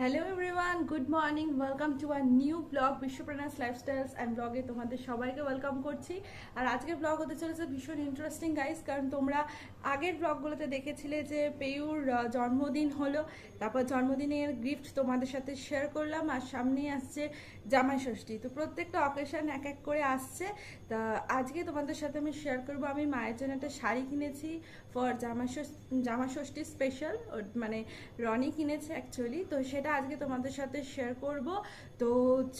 Hello everyone good morning welcome to our new blog বিশ্বপ্রণাস lifestyles and ব্লগে তোমাদের সবাইকে welcome করছি। আর আজকের ব্লগ হতে চলেছে ভীষণ ইন্টারেস্টিং গাইস কারণ তোমরা আগের ব্লগগুলোতে দেখেছিলে যে পেয়ুর জন্মদিন হলো, তারপর জন্মদিনের গিফট তোমাদের সাথে শেয়ার করলাম, আর সামনেই আসছে জামাই ষষ্ঠী তো প্রত্যেকটা অকেশন এক এক করে আসছে। তা আজকে তোমাদের সাথে আমি শেয়ার করব, আমি মায়ের জন্য একটা শাড়ি কিনেছি ফর জামা জামা ষষ্ঠী স্পেশাল মানে রনি কিনেছে অ্যাকচুয়ালি তো সেটা আজকে তোমাদের সাথে শেয়ার করব। তো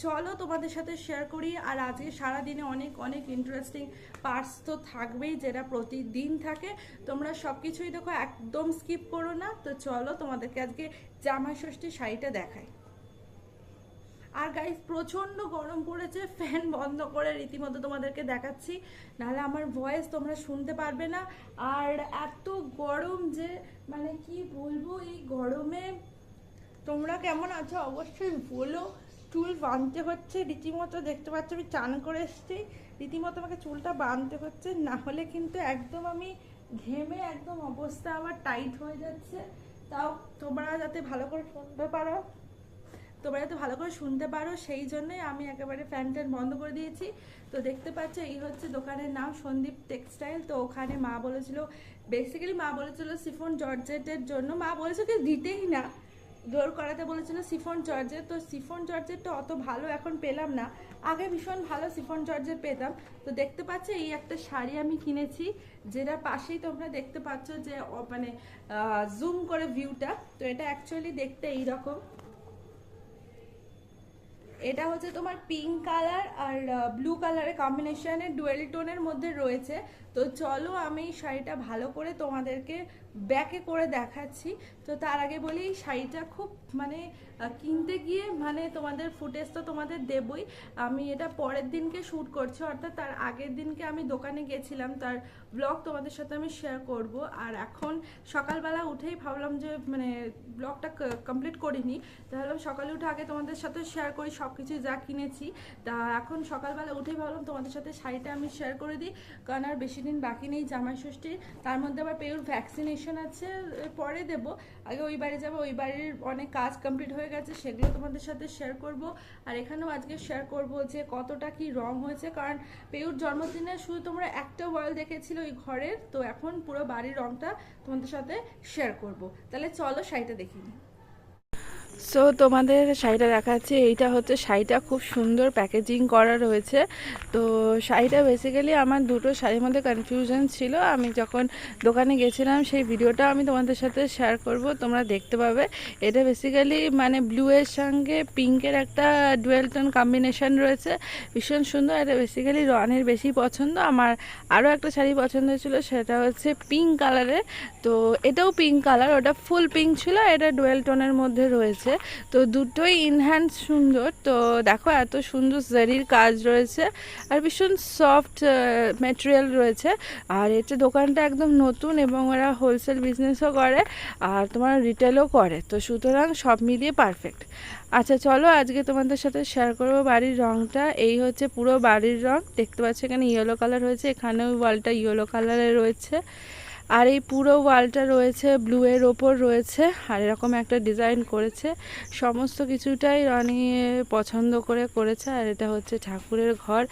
চলো তোমাদের সাথে শেয়ার করি। আর আজকে সারা দিনে অনেক অনেক ইন্টারেস্টিং পার্টস তো থাকবেই, যেটা প্রতিদিন থাকে। তোমরা সব কিছুই দেখো, একদম স্কিপ করো না। তো চলো তোমাদেরকে আজকে জামা ষষ্ঠী শাড়িটা দেখাই। আর গাইজ প্রচণ্ড গরম পড়েছে ফ্যান বন্ধ করে রীতিমতো তোমাদেরকে দেখাচ্ছি। নাহলে আমার ভয়েস তোমরা শুনতে পারবে না। আর এত গরম যে মানে কি বলব, এই গরমে তোমরা কেমন আছো অবশ্যই বলো। চুল বাঁধতে হচ্ছে, রীতিমতো দেখতে পাচ্ছ আমি চান করে এসেছি। রীতিমতো আমাকে চুলটা বাঁধতে হচ্ছে না হলে কিন্তু একদম আমি ঘেমে একদম অবস্থা আমার টাইট হয়ে যাচ্ছে। তাও তোমরা যাতে ভালো করে শুনতে পারো। তোমরা যাতে ভালো করে শুনতে পারো, সেই জন্যই আমি একেবারে ফ্যান ট্যান বন্ধ করে দিয়েছি। তো দেখতে পাচ্ছ, এই হচ্ছে দোকানের নাম সন্দীপ টেক্সটাইল। তো ওখানে মা বলেছিল বেসিক্যালি মা বলেছিল সিফন জর্জেটের জন্য। মা বলেছিল কি দিতেই না। জোর করাতে বলেছিল সিফন জর্জেট। তো সিফন জর্জেটটা অত ভালো এখন পেলাম না। আগে ভীষণ ভালো সিফন জর্জেট পেতাম। তো দেখতে পাচ্ছ, এই একটা শাড়ি আমি কিনেছি, যেটা পাশেই তোমরা দেখতে পাচ্ছ যে মানে জুম করে ভিউটা তো এটা অ্যাকচুয়ালি দেখতে এইরকম। এটা হচ্ছে তোমার পিঙ্ক কালার আর ব্লু কালারের কম্বিনেশানের ডুয়েল টোনের মধ্যে রয়েছে। তো চলো আমি শাড়িটা ভালো করে তোমাদেরকে ব্যাকে করে দেখাচ্ছি। তো তার আগে বলি, এই শাড়িটা খুব মানে কিনতে গিয়ে মানে তোমাদের ফুটেজ তো তোমাদের দেবই। আমি এটা পরের দিনকে শ্যুট করছি, অর্থাৎ তার আগের দিনকে আমি দোকানে গেছিলাম, তার ব্লগ তোমাদের সাথে আমি শেয়ার করব। আর এখন সকালবেলা উঠেই ভাবলাম যে মানে ব্লগটা কমপ্লিট করিনি। তাহলে সকালে উঠে আগে তোমাদের সাথে শেয়ার করি সব কিছু যা কিনেছি। তা এখন সকালবেলা উঠেই ভাবলাম তোমাদের সাথে শাড়িটা আমি শেয়ার করে দিই, কারণ আর বেশি দিন বাকি নেই জামাই ষষ্ঠীর তার মধ্যে আবার পেয়ুর ভ্যাকসিনেশন আছে, এর পরে দেব। আগে ওই বাড়ি যাব, ওই বাড়ির অনেক কাজ কমপ্লিট হয়ে গেছে, সেগুলো তোমাদের সাথে শেয়ার করব। আর এখানেও আজকে শেয়ার করব যে কতটা কি রং হয়েছে, কারণ পেউর জন্মদিনে শুধু তোমরা একটা ওয়াল দেখেছিল ওই ঘরের, তো এখন পুরো বাড়ির রংটা তোমাদের সাথে শেয়ার করব। তাহলে চলো শাড়িটা দেখি নিই সো তোমাদের শাড়িটা দেখাচ্ছি। এইটা হচ্ছে শাড়িটা খুব সুন্দর প্যাকেজিং করা রয়েছে। তো শাড়িটা বেসিক্যালি আমার দুটো শাড়ির মধ্যে কনফিউশন ছিল। আমি যখন দোকানে গেছিলাম, সেই ভিডিওটা আমি তোমাদের সাথে শেয়ার করব। তোমরা দেখতে পাবে। এটা বেসিক্যালি মানে ব্লু এর সঙ্গে পিঙ্কের একটা ডুয়েল টোন কম্বিনেশন রয়েছে। ভীষণ সুন্দর। এটা বেসিক্যালি রনের বেশি পছন্দ। আমার আরও একটা শাড়ি পছন্দ ছিল, সেটা হচ্ছে পিঙ্ক কালারের তো এটাও পিঙ্ক কালার ওটা ফুল পিঙ্ক ছিল। এটা ডুয়েল টোনের মধ্যে রয়েছে। তো দুটোই ইনহ্যান্ড সুন্দর। তো দেখো এত সুন্দর জারির কাজ রয়েছে আর ভীষণ সফট ম্যাটেরিয়াল রয়েছে। আর এটা দোকানটা একদম নতুন এবং ওরা হোলসেল বিজনেসও করে আর তোমার রিটেলও করে। তো সুতরাং সব মিলিয়ে পারফেক্ট আচ্ছা চলো আজকে তোমাদের সাথে শেয়ার করব বাড়ির রংটা। এই হচ্ছে পুরো বাড়ির রং। দেখতে পাচ্ছ এখানে ইয়েলো কালার হয়েছে, এখানেও ওয়ালটা ইয়েলো কালারে রয়েছে। আর এই পুরো ওয়ালটা রয়েছে ব্লু এর ওপর রয়েছে, আর এরকম একটা ডিজাইন করেছে। সমস্ত কিছুটাই রনি পছন্দ করে করেছে, আর এটা হচ্ছে ঠাকুরের ঘর।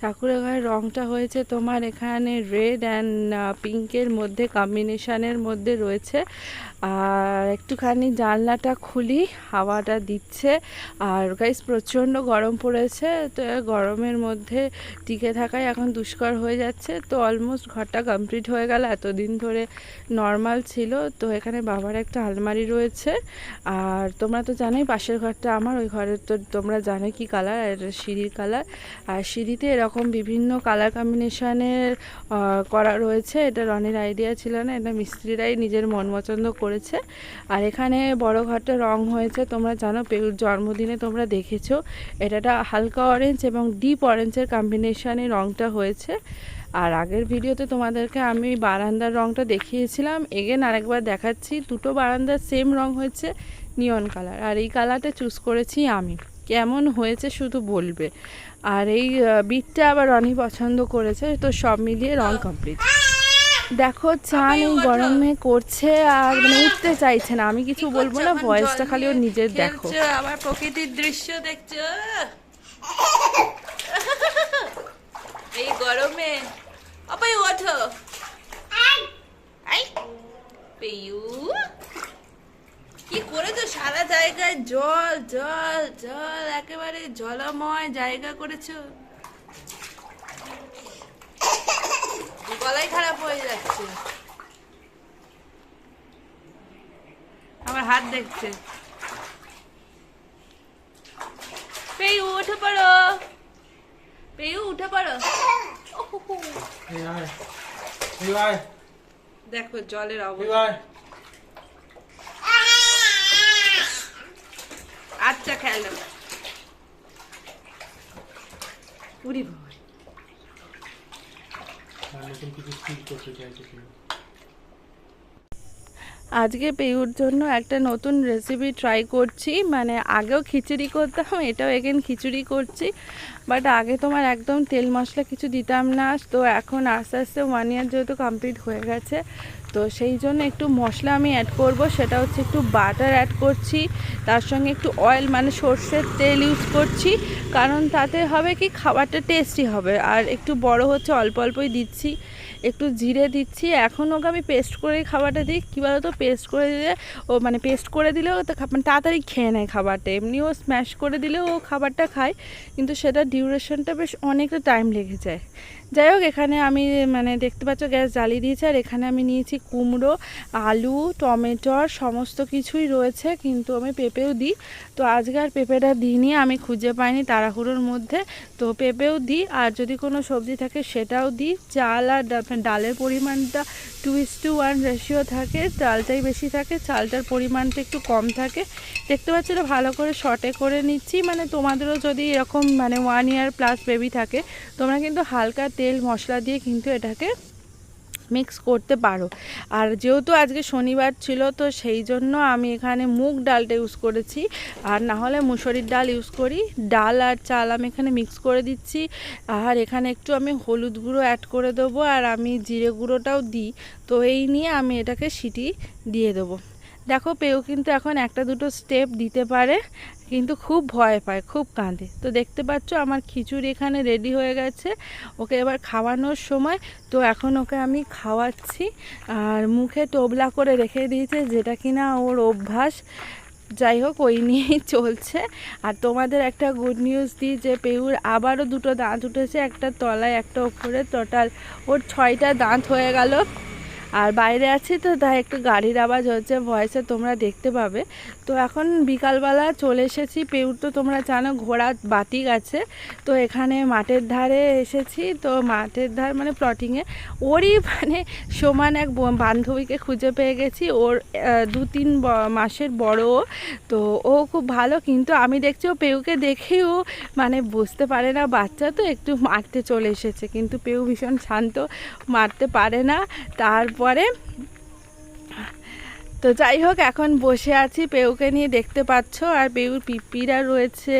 ঠাকুরের ঘরের রংটা হয়েছে তোমার এখানে রেড অ্যান্ড পিঙ্কের মধ্যে কম্বিনেশানের মধ্যে রয়েছে। আর একটুখানি জানলাটা খুলি, হাওয়াটা দিচ্ছে। আর গাইস প্রচণ্ড গরম পড়েছে, তো গরমের মধ্যে টিকে থাকাই এখন দুষ্কর হয়ে যাচ্ছে। তো অলমোস্ট ঘরটা কমপ্লিট হয়ে গেল, এতদিন ধরে নর্মাল ছিল। তো এখানে বাবার একটা আলমারি রয়েছে। আর তোমরা তো জানোই পাশের ঘরটা আমার, ওই ঘরের তো তোমরা জানো কি কালার আর সিঁড়ির কালার আর সিঁড়িতে এরকম বিভিন্ন কালার কম্বিনেশনের করা রয়েছে। এটা রনের আইডিয়া ছিল না, এটা মিস্ত্রিরাই নিজের মন পছন্দ করেছে। আর এখানে বড় ঘরটা রং হয়েছে, তোমরা জানো পেউর জন্মদিনে তোমরা দেখেছ। এটাটা হালকা অরেঞ্জ এবং ডিপ অরেঞ্জের কম্বিনেশনে রংটা হয়েছে। আর আগের ভিডিওতে তোমাদেরকে আমি বারান্দার রংটা দেখিয়েছিলাম। এগেন আরেকবার দেখাচ্ছি দুটো বারান্দার সেম রং হয়েছে নিয়ন কালার আর এই কালারটা চুজ করেছি আমি। কেমন হয়েছে শুধু বলবে। আর এই বিটটা আবার রনি পছন্দ করেছে তো সব মিলিয়ে রং কমপ্লিট দেখো চান এই গরমে করছে আর মানে উঠতে চাইছে না। আমি কিছু বলব না ভয়েসটা খালি ওর নিজের দেখো। আবার প্রকৃতির দৃশ্য দেখছ? এই গরমে অপাই ওঠো আই পেয়ু কি করেছ সারা জায়গায় জল জল জল একেবারে জলময় জায়গা করেছ গলাই খারাপ হয়ে যাচ্ছে আমার হাত দেখছে পেয়ু উঠে পড়ো পেয়ু উঠে পড়ো দেখো, জলের অবস্থা। আচ্ছা খেলো আজকে পেউর জন্য একটা নতুন রেসিপি ট্রাই করছি। মানে আগেও খিচুড়ি করতাম, এটাও এগেন খিচুড়ি করছি। বাট আগে তোমার একদম তেল মশলা কিছু দিতাম না, তো এখন আস্তে আস্তে ওয়ান ইয়ার যেহেতু কমপ্লিট হয়ে গেছে, তো সেই জন্য একটু মশলা আমি অ্যাড করব, সেটা হচ্ছে একটু বাটার অ্যাড করছি, তার সঙ্গে একটু অয়েল মানে সর্ষের তেল ইউজ করছি, কারণ তাতে হবে কি খাবারটা টেস্টি হবে, আর একটু বড় হচ্ছে অল্প অল্পই দিচ্ছি, একটু জিরে দিচ্ছি, এখন ওকে আমি পেস্ট করে খাবারটা দিই, কী বলতো পেস্ট করে দিলে, ও মানে পেস্ট করে দিলেও তো মানে তাড়াতাড়ি খেয়ে নেয় খাবারটা, এমনিও স্ম্যাশ করে দিলেও ও খাবারটা খায়, কিন্তু সেটা ডিউরেশনটা বেশ অনেকটা টাইম লেগে যায়। যাই হোক এখানে আমি মানে দেখতে পাচ্ছ গ্যাস জ্বালিয়ে দিয়েছি, আর এখানে আমি নিয়েছি কুমড়ো, আলু, টমেটোর সমস্ত কিছুই রয়েছে, কিন্তু আমি পেঁপেও দিই। তো আজকে আর পেঁপেটা দিইনি, আমি খুঁজে পাইনি তাড়াহুড়োর মধ্যে। তো পেঁপেও দিই, আর যদি কোনো সবজি থাকে সেটাও দিই। চাল আর ডালের পরিমাণটা two is two one ratio থাকে চালটাই বেশি থাকে, চালটার পরিমাণটা একটু কম থাকে। দেখতে পাচ্ছ ভালো করে শর্টে করে নিচ্ছি মানে তোমাদেরও যদি এরকম মানে ওয়ান ইয়ার প্লাস বেবি থাকে, তোমরা কিন্তু হালকা তেল মশলা দিয়ে কিন্তু এটাকে মিক্স করতে পারো। আর যেহেতু আজকে শনিবার ছিল, তো সেই জন্য আমি এখানে মুগ ডালটা ইউজ করেছি। আর না হলে মুসুরির ডাল ইউজ করি। ডাল আর চাল আমি এখানে মিক্স করে দিচ্ছি। আর এখানে একটু আমি হলুদ গুঁড়ো অ্যাড করে দেবো। আর আমি জিরে গুঁড়োটাও দিই। তো এই নিয়ে আমি এটাকে সিটি দিয়ে দেবো। দেখো পেও কিন্তু এখন একটা দুটো স্টেপ দিতে পারে, কিন্তু খুব ভয় পায়, খুব কাঁদে। তো দেখতে পাচ্ছ আমার খিচুড়ি এখানে রেডি হয়ে গেছে। ওকে এবার খাওয়ানোর সময়, তো এখন ওকে আমি খাওয়াচ্ছি। আর মুখে টোবলা করে রেখে দিয়েছে, যেটা কিনা ওর অভ্যাস। যাই হোক, ওই নিয়েই চলছে। আর তোমাদের একটা গুড নিউজ দিই, যে পেউর আবারও দুটো দাঁত উঠেছে, একটা তলায়, একটা ওপরে। টোটাল ওর ছয়টা দাঁত হয়ে গেল। আর বাইরে আছি তো তাই একটু গাড়ির আওয়াজ হচ্ছে ভয়েসে তোমরা দেখতে পাবে। তো এখন বিকালবেলা চলে এসেছি, পেউর তো তোমরা জানো ঘোড়া বাতি গেছে। তো এখানে মাঠের ধারে এসেছি, তো মাঠের ধার মানে প্লটিংয়ে ওরই মানে সমান এক বান্ধবীকে খুঁজে পেয়ে গেছি। ওর দু তিন মাসের বড়। তো ও খুব ভালো, কিন্তু আমি দেখছি ও পেউকে দেখেও মানে বুঝতে পারে না, বাচ্চা তো একটু মারতে চলে এসেছে। কিন্তু পেউ ভীষণ শান্ত, মারতে পারে না। তারপরে পরে তো যাই হোক, এখন বসে আছি। পেউকে নিয়ে দেখতে পাচ্ছ, আর পেউর পিপিরা রয়েছে,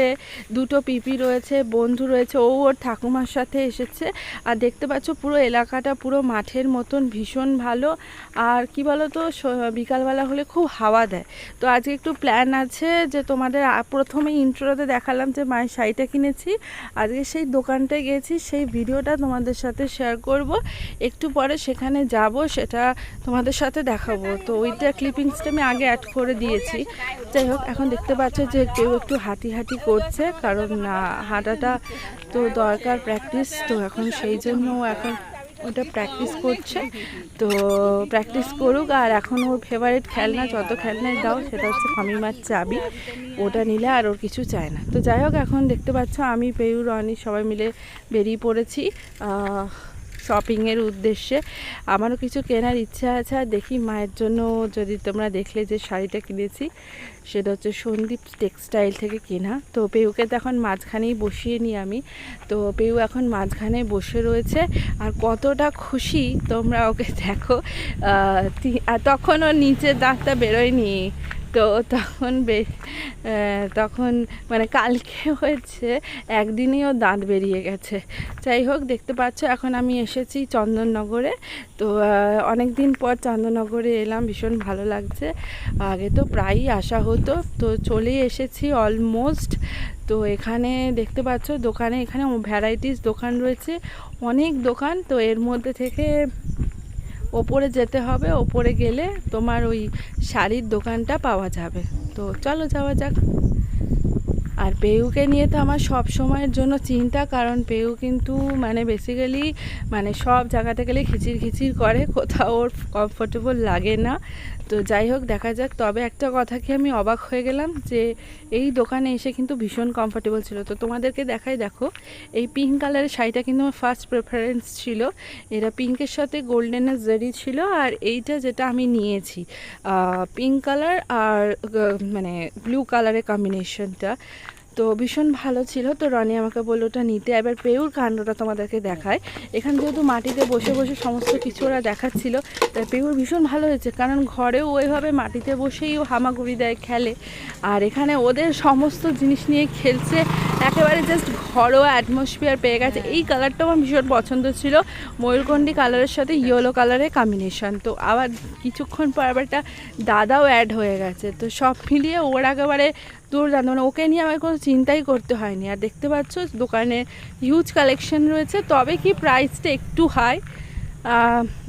দুটো পিপি রয়েছে, বন্ধু রয়েছে, ও ওর ঠাকুমার সাথে এসেছে। আর দেখতে পাচ্ছ, পুরো এলাকাটা পুরো মাঠের মতন ভীষণ ভালো। আর কি বলো তো বিকালবেলা হলে খুব হাওয়া দেয়। তো আজকে একটু প্ল্যান আছে যে তোমাদের প্রথমে ইন্ট্রোতে দেখালাম যে মায়ের শাড়িটা কিনেছি। আজকে সেই দোকানটায় গেছি সেই ভিডিওটা তোমাদের সাথে শেয়ার করব। একটু পরে সেখানে যাব, সেটা তোমাদের সাথে দেখাবো। তো ওইটা ক্লিপিংসটা আমি আগে অ্যাড করে দিয়েছি। যাই হোক, এখন দেখতে পাচ্ছ যে কেউ একটু হাঁটি হাঁটি করছে, কারণ হাঁটাটা তো দরকার প্র্যাকটিস তো এখন সেই জন্য এখন ওটা প্র্যাকটিস করছে। তো প্র্যাকটিস করুক, আর এখন ওর ফেভারিট খেলনা, যত খেলনায় দাও, সেটা হচ্ছে ফামিমার চাবি। ওটা নিলে আর ওর কিছু চায় না। তো যাই হোক, এখন দেখতে পাচ্ছ আমি, পেয়ু, রনি সবাই মিলে বেরিয়ে পড়েছি। শপিংয়ের উদ্দেশ্যে। আমারও কিছু কেনার ইচ্ছা আছে, আর দেখি মায়ের জন্য যদি তোমরা দেখলে যে শাড়িটা কিনেছি, সেটা হচ্ছে সন্দীপ টেক্সটাইল থেকে কেনা। তো পেউকে তো এখন মাঝখানেই বসিয়ে নিই আমি। তো পেউ এখন মাঝখানে বসে রয়েছে, আর কতটা খুশি তোমরা ওকে দেখো। আর ওর নিচের দাঁতটা বেরোয়নি। তো তখন বে- তখন মানে কালকে হয়েছে, একদিনই ও দাঁত বেরিয়ে গেছে। যাই হোক, দেখতে পাচ্ছ, এখন আমি এসেছি চন্দননগরে। তো অনেক দিন পর চন্দননগরে এলাম, ভীষণ ভালো লাগছে। আগে তো প্রায়ই আসা হতো। তো চলেই এসেছি অলমোস্ট তো এখানে দেখতে পাচ্ছ, দোকানে এখানে ভ্যারাইটিস দোকান রয়েছে। অনেক দোকান, তো এর মধ্যে থেকে ওপরে যেতে হবে, ওপরে গেলে তোমার ওই শাড়ির দোকানটা পাওয়া যাবে। তো চলো যাওয়া যাক। আর পেউকে নিয়ে তো আমার সব সময়ের জন্য চিন্তা, কারণ পেউ কিন্তু মানে বেসিক্যালি মানে সব জায়গাতে গেলে খিচির খিচির করে, কোথাও ওর কমফোর্টেবল লাগে না। তো যাই হোক, দেখা যাক। তবে একটা কথা কি আমি অবাক হয়ে গেলাম যে এই দোকানে এসে কিন্তু ভীষণ কমফোর্টেবল ছিল। তো তোমাদেরকে দেখাই, দেখো, এই পিঙ্ক কালারের শাড়িটা কিন্তু আমার ফার্স্ট প্রেফারেন্স ছিল। এটা পিঙ্কের সাথে গোল্ডেনের জেরি ছিল আর এইটা যেটা আমি নিয়েছি পিঙ্ক কালার আর মানে ব্লু কালারের কম্বিনেশনটা তো ভীষণ ভালো ছিল। তো রনি আমাকে বলল ওটা নিতে। এবার পেউর কাণ্ডটা তোমাদেরকে দেখায়। এখানে যেহেতু মাটিতে বসে বসে সমস্ত কিছু ওরা দেখাচ্ছিল তাই পেউর ভীষণ ভালো হয়েছে। কারণ ঘরেও ওইভাবে মাটিতে বসেই ও হামাগুড়ি দেয় খেলে। আর এখানে ওদের সমস্ত জিনিস নিয়ে খেলছে একেবারে জাস্ট ঘরোয়া অ্যাটমসফিয়ার পেয়ে গেছে। এই কালারটাও আমার ভীষণ পছন্দ ছিল। ময়ূরকণ্ঠী কালারের সাথে ইয়েলো কালারের কম্বিনেশন তো আবার কিছুক্ষণ পর আবার একটা দাদাও অ্যাড হয়ে গেছে। তো সব মিলিয়ে ওর একেবারে দুর্দান্ত মানে ওকে নিয়ে আমার কোনো চিন্তাই করতে হয়নি। আর দেখতে পাচ্ছ, দোকানে হিউজ কালেকশন রয়েছে। তবে কি প্রাইসটা একটু হাই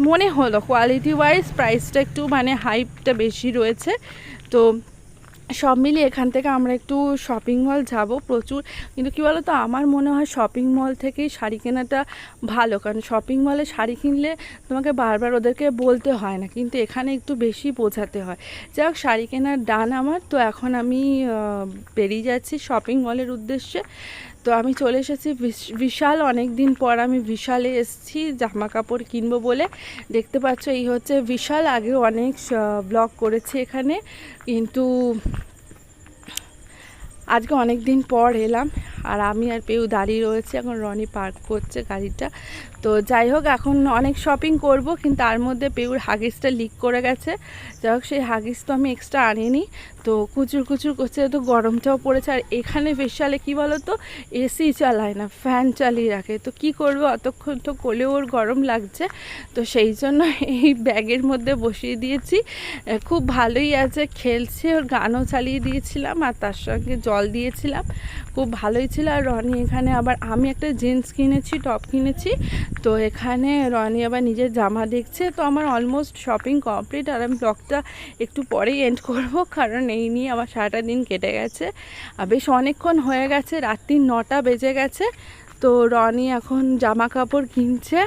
মনে হলো কোয়ালিটি ওয়াইজ প্রাইসটা একটু মানে হাইপটা বেশি রয়েছে। তো সব মিলিয়ে এখান থেকে আমরা একটু শপিং মল যাব প্রচুর। কিন্তু কী বলো তো আমার মনে হয় শপিং মল থেকেই শাড়ি কেনাটা ভালো। কারণ শপিং মলে শাড়ি কিনলে তোমাকে বারবার ওদেরকে বলতে হয় না। কিন্তু এখানে একটু বেশি বোঝাতে হয়। যাই হোক, শাড়ি কেনার ডান আমার। তো এখন আমি বেরিয়ে যাচ্ছি শপিং মলের উদ্দেশ্যে। তো আমি চলে এসেছি বিশ- বিশাল অনেক দিন পর আমি বিশালে এসেছি জামা কাপড় কিনবো বলে। দেখতে পাচ্ছ, এই হচ্ছে বিশাল, আগে অনেক ব্লগ করেছি এখানে। কিন্তু আজকে অনেক দিন পর এলাম। আর আমি আর পেউ দাঁড়িয়ে রয়েছে, এখন রনি পার্ক করছে গাড়িটা। তো যাই হোক, এখন অনেক শপিং করব, কিন্তু তার মধ্যে পেউর হাগিসটা লিক করে গেছে। যাই হোক, সেই হাগিস তো আমি এক্সট্রা আনিনি। তো কুচুর কুচুর করছে তো গরমটাও পড়েছে, আর এখানে বিশালে কি বলো তো এসি চালায় না ফ্যান চালিয়ে রাখে। তো কি করব? অতক্ষণ তো কোলে ওর গরম লাগছে। তো সেই জন্য এই ব্যাগের মধ্যে বসিয়ে দিয়েছি। খুব ভালোই আছে, খেলছে, ওর গানও চালিয়ে দিয়েছিলাম, আর তার সঙ্গে জল দিয়েছিলাম। খুব ভালোই ছিল আর রনি এখানে আবার আমি একটা জিন্স কিনেছি, টপ কিনেছি। তো এখানে রনি আবার নিজের জামা দেখছে। তো আমার অলমোস্ট শপিং কমপ্লিট আর আমি ব্লগটা একটু পরেই এন্ড করব, কারণ এই নিয়ে আমার সারাটা দিন কেটে গেছে। আর বেশ অনেকক্ষণ হয়ে গেছে, রাত্রি নটা বেজে গেছে। তো রনি এখন জামা কাপড় কিনছে।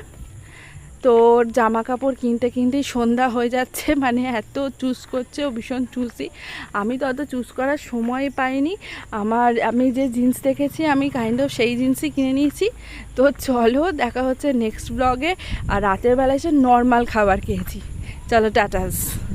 তো ওর জামা কাপড় কিনতে কিনতেই সন্ধ্যা হয়ে যাচ্ছে মানে এত চুজ করছে ও, ভীষণ চুজি আমি তো অত চুজ করার সময় পাইনি। আমার, আমি যে জিন্স দেখেছি, আমি কাইন্ড অফ সেই জিন্সই কিনে নিয়েছি। তো চলো, দেখা হচ্ছে নেক্সট ব্লগে আর রাতের বেলায় এসে নর্মাল খাবার খেয়েছি। চলো, টাটাস।